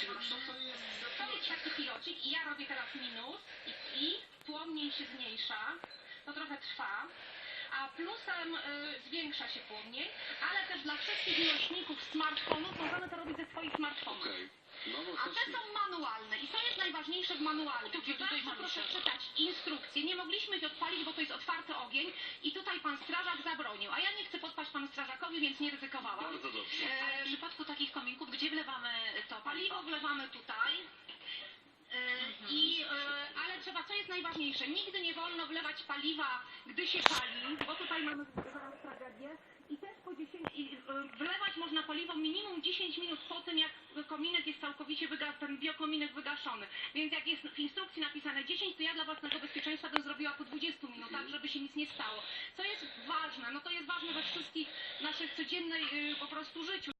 co to jest taki pilocik i ja robię teraz minus i, i płomień się zmniejsza. To trochę trwa. A plusem y, zwiększa się płomień, ale też dla wszystkich miłośników smartfonów możemy to robić ze swoich smartfonów. Okej. No, no, A te są manualne i to jest najważniejsze w manualu. Tu, tu, tutaj Bardzo mamy proszę światło. czytać instrukcje. Nie mogliśmy ich odpalić, bo to jest otwarty ogień i tutaj pan strażak zabronił. A ja nie chcę podpaść panu strażakowi, więc nie ryzykowałam. Bardzo dobrze. E, w przypadku takich kominków, gdzie wlewamy Paliwo wlewamy tutaj. E, I, e, ale trzeba, co jest najważniejsze, nigdy nie wolno wlewać paliwa, gdy się pali, bo tutaj mamy zaraz tragedię. I też po 10, i, e, wlewać można paliwo minimum 10 minut po tym, jak kominek jest całkowicie wyga, ten biokominek wygaszony. Więc jak jest w instrukcji napisane 10, to ja dla własnego bezpieczeństwa bym zrobiła po 20 minutach, żeby się nic nie stało. Co jest ważne? No to jest ważne we wszystkich naszych codziennej y, po prostu życiu.